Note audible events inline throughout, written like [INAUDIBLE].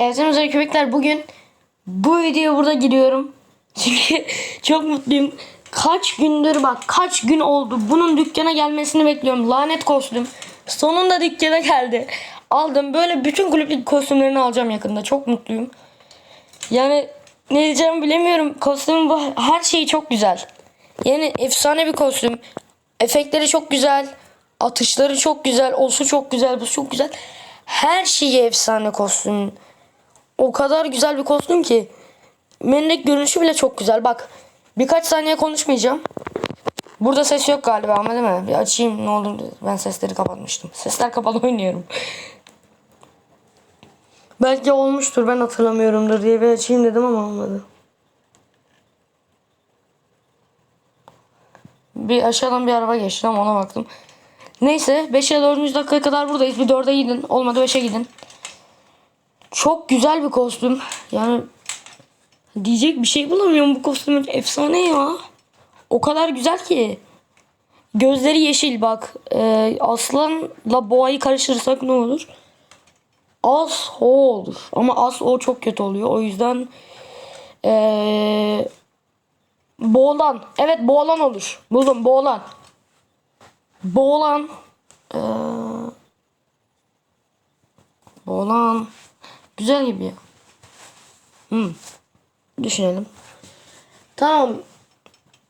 Evet sevgili köpekler bugün bu videoya burada giriyorum. [LAUGHS] Çünkü çok mutluyum. Kaç gündür bak kaç gün oldu. Bunun dükkana gelmesini bekliyorum. Lanet kostüm. Sonunda dükkana geldi. Aldım. Böyle bütün kulüplik kostümlerini alacağım yakında. Çok mutluyum. Yani ne diyeceğimi bilemiyorum. Kostümün bu her şeyi çok güzel. Yani efsane bir kostüm. Efektleri çok güzel. Atışları çok güzel. Osu çok güzel. Bu çok güzel. Her şeyi efsane kostüm. O kadar güzel bir kostüm ki. Mennek görünüşü bile çok güzel. Bak birkaç saniye konuşmayacağım. Burada ses yok galiba ama değil mi? Bir açayım ne olur. Ben sesleri kapatmıştım. Sesler kapalı [LAUGHS] oynuyorum. Belki olmuştur ben hatırlamıyorumdur diye bir açayım dedim ama olmadı. Bir aşağıdan bir araba geçti ama ona baktım. Neyse 5 ya 4. dakikaya kadar buradayız. Bir 4'e gidin. Olmadı 5'e gidin. Çok güzel bir kostüm. Yani diyecek bir şey bulamıyorum bu kostümün. Efsane ya. O kadar güzel ki. Gözleri yeşil bak. Ee, aslanla boğayı karıştırırsak ne olur? As o olur. Ama as o çok kötü oluyor. O yüzden ee, boğulan. Evet boğulan olur. Buldum boğulan. Boğulan. Ee, boğulan. Güzel gibi ya. Hmm. Düşünelim. Tamam.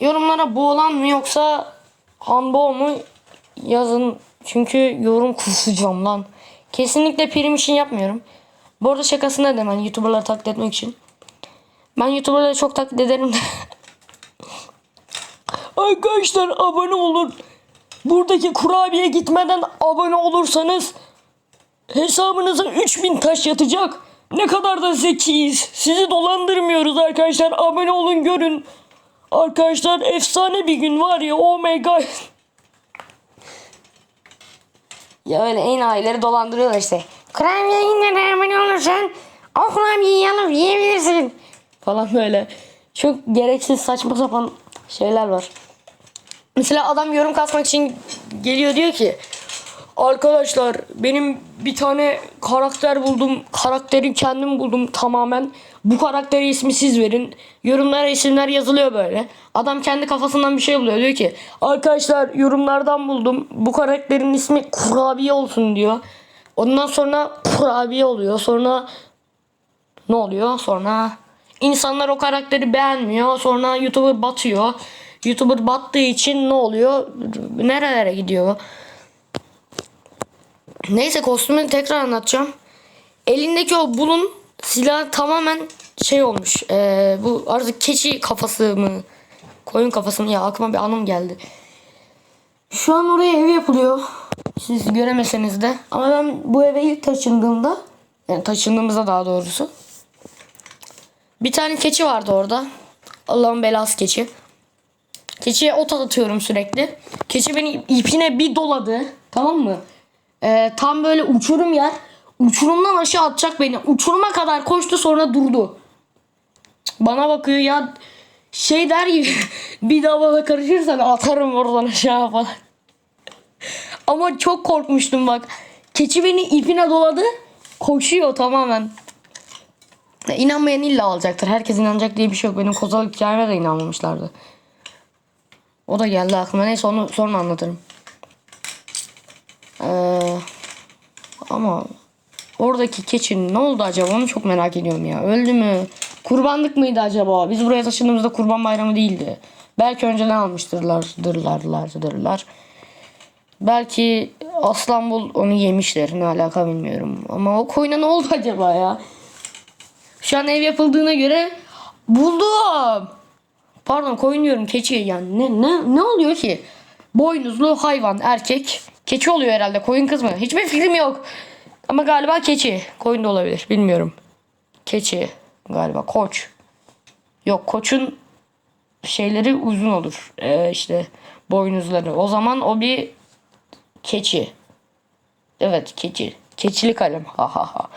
Yorumlara boğulan mı yoksa hanbo mu yazın. Çünkü yorum kusacağım lan. Kesinlikle prim için yapmıyorum. Bu arada şakasını dedim ben YouTuber'ları taklit etmek için. Ben YouTuber'ları çok taklit ederim de. [LAUGHS] Arkadaşlar abone olun. Buradaki kurabiye gitmeden abone olursanız hesabınıza 3000 taş yatacak. Ne kadar da zekiyiz. Sizi dolandırmıyoruz arkadaşlar. Abone olun görün. Arkadaşlar efsane bir gün var ya. Oh my god. Ya öyle en aileleri dolandırıyorlar işte. Kurabiye yine abone olursan o kurabiyeyi alıp yiyebilirsin. Falan böyle. Çok gereksiz saçma sapan şeyler var. Mesela adam yorum kasmak için geliyor diyor ki Arkadaşlar benim bir tane karakter buldum. Karakteri kendim buldum tamamen. Bu karakteri ismi siz verin. Yorumlara isimler yazılıyor böyle. Adam kendi kafasından bir şey buluyor. Diyor ki arkadaşlar yorumlardan buldum. Bu karakterin ismi kurabiye olsun diyor. Ondan sonra kurabiye oluyor. Sonra ne oluyor? Sonra insanlar o karakteri beğenmiyor. Sonra YouTuber batıyor. YouTuber battığı için ne oluyor? Nerelere gidiyor? Neyse kostümü tekrar anlatacağım. Elindeki o bulun silah tamamen şey olmuş. Ee, bu artık keçi kafası mı? Koyun kafası mı? Ya aklıma bir anım geldi. Şu an oraya ev yapılıyor. Siz göremeseniz de. Ama ben bu eve ilk taşındığımda yani taşındığımızda daha doğrusu. Bir tane keçi vardı orada. Allah'ın belası keçi. Keçiye ot atıyorum sürekli. Keçi beni ipine bir doladı. Tamam mı? Ee, tam böyle uçurum yer. Uçurumdan aşağı atacak beni. Uçuruma kadar koştu sonra durdu. Bana bakıyor ya şey der gibi [LAUGHS] bir daha bana karışırsan atarım oradan aşağı falan. [LAUGHS] Ama çok korkmuştum bak. Keçi beni ipine doladı. Koşuyor tamamen. Ya, İnanmayan illa alacaktır. Herkes inanacak diye bir şey yok. Benim kozalık hikayeme de inanmamışlardı. O da geldi aklıma. Neyse onu sonra anlatırım. Ama oradaki keçinin ne oldu acaba onu çok merak ediyorum ya. Öldü mü? Kurbanlık mıydı acaba? Biz buraya taşındığımızda kurban bayramı değildi. Belki önceden almıştırlar, dırlarlar, dırlar. Belki Aslanbul onu yemişler. Ne alaka bilmiyorum. Ama o koyuna ne oldu acaba ya? Şu an ev yapıldığına göre buldum. Pardon koyun diyorum keçi yani ne ne ne oluyor ki? Boynuzlu hayvan erkek. Keçi oluyor herhalde koyun kız mı? Hiçbir fikrim yok. Ama galiba keçi. Koyun da olabilir bilmiyorum. Keçi galiba koç. Yok koçun şeyleri uzun olur. Ee, işte boynuzları. O zaman o bir keçi. Evet keçi. Keçili kalem. Ha ha ha.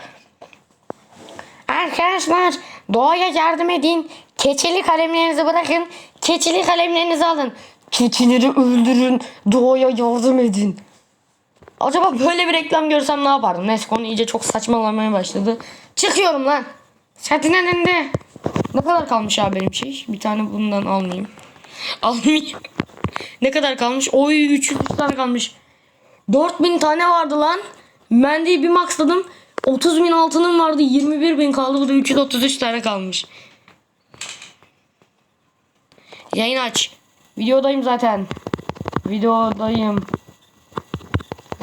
Arkadaşlar doğaya yardım edin. Keçeli kalemlerinizi bırakın. Keçeli kalemlerinizi alın. Keçileri öldürün. Doğaya yardım edin. Acaba böyle bir reklam görsem ne yapardım? Neyse konu iyice çok saçmalamaya başladı. Çıkıyorum lan. Setin elinde. Ne kadar kalmış abi benim şey? Bir tane bundan almayayım. [LAUGHS] Almayayım. ne kadar kalmış? Oy 300 tane kalmış. 4000 tane vardı lan. De bir maxladım. 30 bin altınım vardı. 21 bin kaldı. Burada 333 tane kalmış. Yayın aç. Videodayım zaten. Videodayım.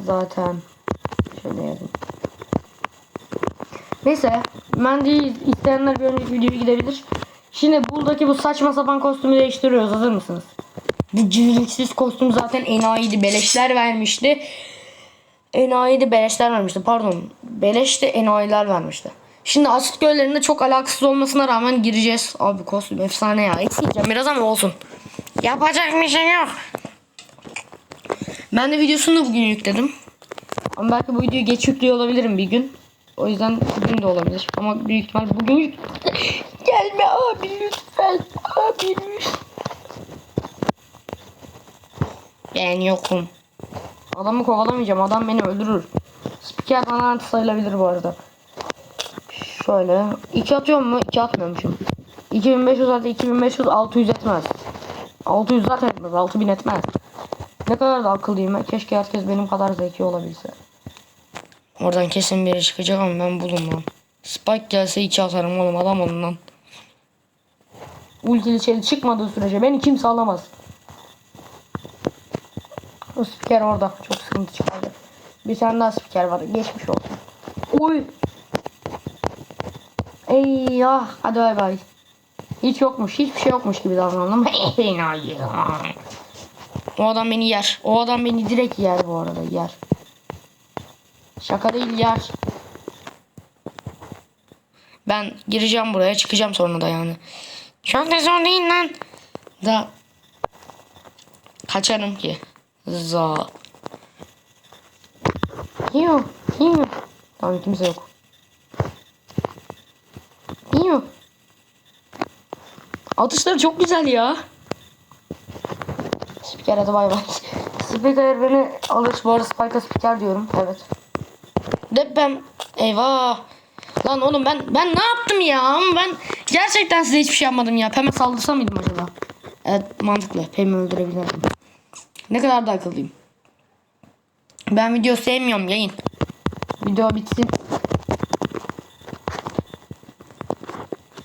Zaten. Şöyle yazayım. Neyse. Ben de isteyenler bir önceki videoya gidebilir. Şimdi buradaki bu saçma sapan kostümü değiştiriyoruz. Hazır mısınız? Bu civiliksiz kostüm zaten enayiydi. Beleşler vermişti. Enayiydi beleşler vermişti. Pardon. Beleşti enayiler vermişti. Şimdi asit göllerinde çok alakasız olmasına rağmen gireceğiz. Abi kostüm efsane ya. Ekleyeceğim biraz ama olsun. Yapacak bir şey yok. Ben de videosunu da bugün yükledim. Ama belki bu videoyu geç yüklüyor olabilirim bir gün. O yüzden bugün de olabilir. Ama büyük ihtimal bugün yük... [LAUGHS] Gelme abi lütfen. Abi lütfen. Ben yokum. Adamı kovalamayacağım. Adam beni öldürür. Spiker bana anti sayılabilir bu arada. Şöyle. 2 atıyor mu? 2 atmıyormuşum. 2500 artı 2500 600 etmez. 600 zaten etmez. 6000 etmez. Ne kadar da akıllıyım. Keşke herkes benim kadar zeki olabilse. Oradan kesin biri çıkacak ama ben bulunmam. Spike gelse 2 atarım oğlum adam olun lan. Ultili çeli çıkmadığı sürece beni kimse alamaz. O spiker orada. Çok sıkıntı çıkardı. Bir tane daha spiker var. Geçmiş olsun. Oy. Eyvah. Hadi bay bay. Hiç yokmuş. Hiçbir şey yokmuş gibi davranalım. [LAUGHS] o adam beni yer. O adam beni direkt yer bu arada. Yer. Şaka değil yer. Ben gireceğim buraya. Çıkacağım sonra da yani. Çok da zor değil lan. Da kaçarım ki. Za. Hiyo. Hiyo. Tamam kimse yok. Hiyo. Atışları çok güzel ya. Spiker hadi bay bay. Spiker beni alır. Bu arada Spike'a spiker diyorum. Evet. De ben eyvah. Lan oğlum ben ben ne yaptım ya? Ben gerçekten size hiçbir şey yapmadım ya. Pem'e saldırsam mıydım acaba? Evet mantıklı. Pem'i öldürebilirdim. Ne kadar da akıllıyım. Ben video sevmiyorum yayın. Video bitsin.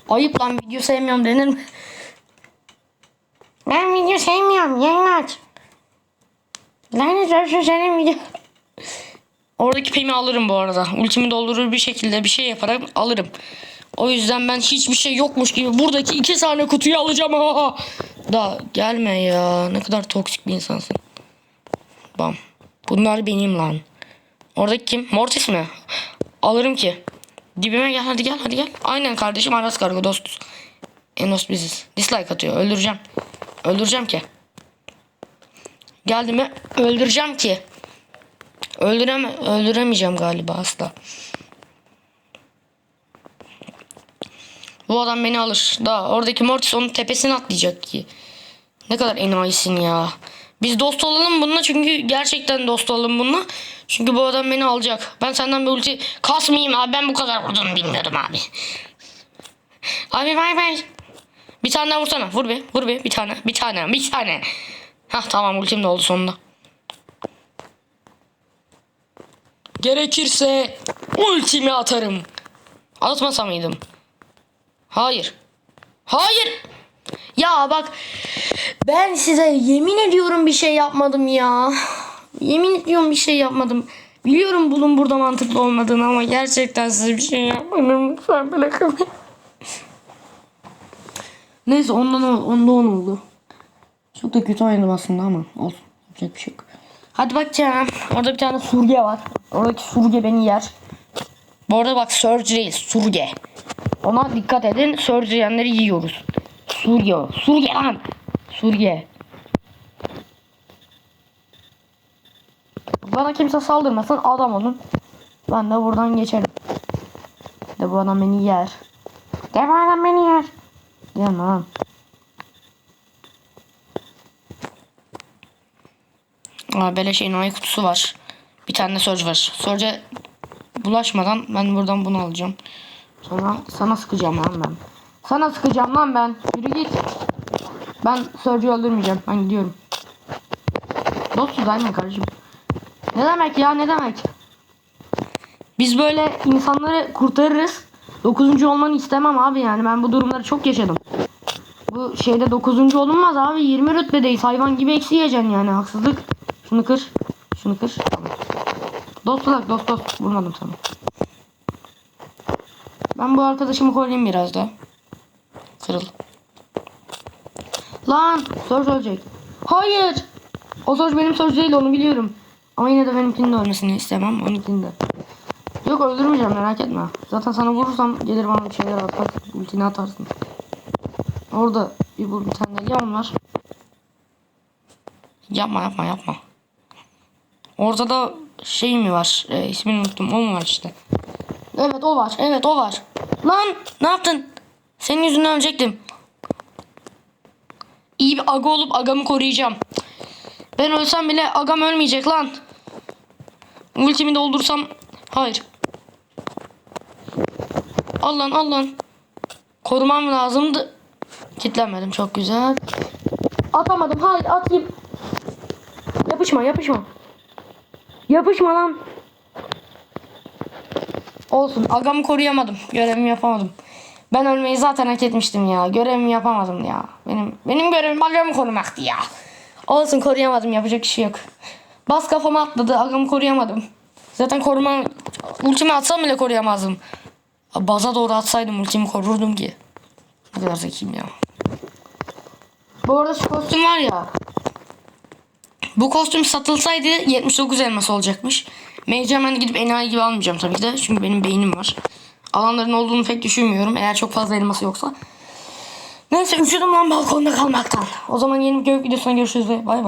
Ayıp lan video sevmiyorum denir mi? Ben video sevmiyorum yayın aç. Lanet olsun senin video. Oradaki pemi alırım bu arada. Ultimi doldurur bir şekilde bir şey yaparak alırım. O yüzden ben hiçbir şey yokmuş gibi buradaki iki tane kutuyu alacağım. Ha. Da gelme ya. Ne kadar toksik bir insansın. Bam. Bunlar benim lan. Oradaki kim? Mortis mi? Alırım ki. Dibime gel hadi gel hadi gel. Aynen kardeşim Aras Kargo dostuz. Enos biziz. Dislike atıyor. Öldüreceğim. Öldüreceğim ki. Geldi mi? Öldüreceğim ki. Öldüreme öldüremeyeceğim galiba asla. Bu adam beni alır. Daha oradaki Mortis onun tepesine atlayacak ki. Ne kadar enayisin ya. Biz dost olalım bununla çünkü gerçekten dost olalım bununla. Çünkü bu adam beni alacak. Ben senden bir ulti kasmayayım abi. Ben bu kadar vurduğunu bilmiyordum abi. Abi bay bay. Bir tane daha vursana. Vur be. Vur be. Bir tane. Bir tane. Bir tane. Hah tamam ultim de oldu sonunda. Gerekirse ultimi atarım. Atmasa mıydım? Hayır. Hayır. Ya bak ben size yemin ediyorum bir şey yapmadım ya. Yemin ediyorum bir şey yapmadım. Biliyorum bunun burada mantıklı olmadığını ama gerçekten size bir şey yapmadım. Lütfen bırakın. Neyse ondan onda on oldu. Çok da kötü oynadım aslında ama olsun. Yapacak bir şey yok. Hadi bakacağım. Orada bir tane surge var. Oradaki surge beni yer. Bu arada bak surge değil surge. Ona dikkat edin. Surge yiyenleri yiyoruz. Surge o. Surge lan. Surge. Bana kimse saldırmasın. Adam olun. Ben de buradan geçerim. De bu adam beni yer. De bu adam beni yer. Lan. Aa, böyle şeyin ay kutusu var. Bir tane de var. Surge'e bulaşmadan ben buradan bunu alacağım. Sonra sana sıkacağım lan ben. Sana sıkacağım lan ben. Yürü git. Ben Surge'yi öldürmeyeceğim. Ben gidiyorum. Dostuz aynen kardeşim. Ne demek ya ne demek? Biz böyle insanları kurtarırız. Dokuzuncu olmanı istemem abi yani. Ben bu durumları çok yaşadım. Bu şeyde dokuzuncu olunmaz abi. 20 rütbedeyiz. Hayvan gibi eksi yiyeceksin yani. Haksızlık. Şunu kır. Şunu kır. Dost olarak dost dost. Vurmadım sana. Ben bu arkadaşımı koruyayım biraz da. Kırıl. Lan Surge ölecek. Hayır. O Surge benim Surge değil onu biliyorum. Ama yine de benimkinin de ölmesini istemem. Onunkinin de. Yok öldürmeyeceğim merak etme. Zaten sana vurursam gelir bana bir şeyler atar. Ultini atarsın. Orada bir, bu, bir tane yan var. Yapma yapma yapma. Orada da şey mi var? E, ismini unuttum. O mu var işte? Evet o var. Evet o var. Lan ne yaptın? Senin yüzünden ölecektim. İyi bir aga olup agamı koruyacağım. Ben ölsem bile agam ölmeyecek lan. Ultimi doldursam hayır. Al lan al lan. Korumam lazımdı. Kitlenmedim çok güzel. Atamadım hayır atayım. Yapışma yapışma. Yapışma lan. Olsun agamı koruyamadım. Görevimi yapamadım. Ben ölmeyi zaten hak etmiştim ya. Görevimi yapamadım ya. Benim benim görevim agamı korumaktı ya. Olsun koruyamadım yapacak bir şey yok. Bas kafama atladı agamı koruyamadım. Zaten koruma ultimi atsam bile koruyamazdım. Baza doğru atsaydım ultimi korurdum ki. Ne kadar zekiyim ya. Bu arada şu kostüm var ya. Bu kostüm satılsaydı 79 elmas olacakmış. Ben de gidip enayi gibi almayacağım tabii ki de. Çünkü benim beynim var. Alanların olduğunu pek düşünmüyorum. Eğer çok fazla elması yoksa. Neyse üşüdüm lan balkonda kalmaktan. O zaman yeni bir gök videosuna görüşürüz ve bay bay.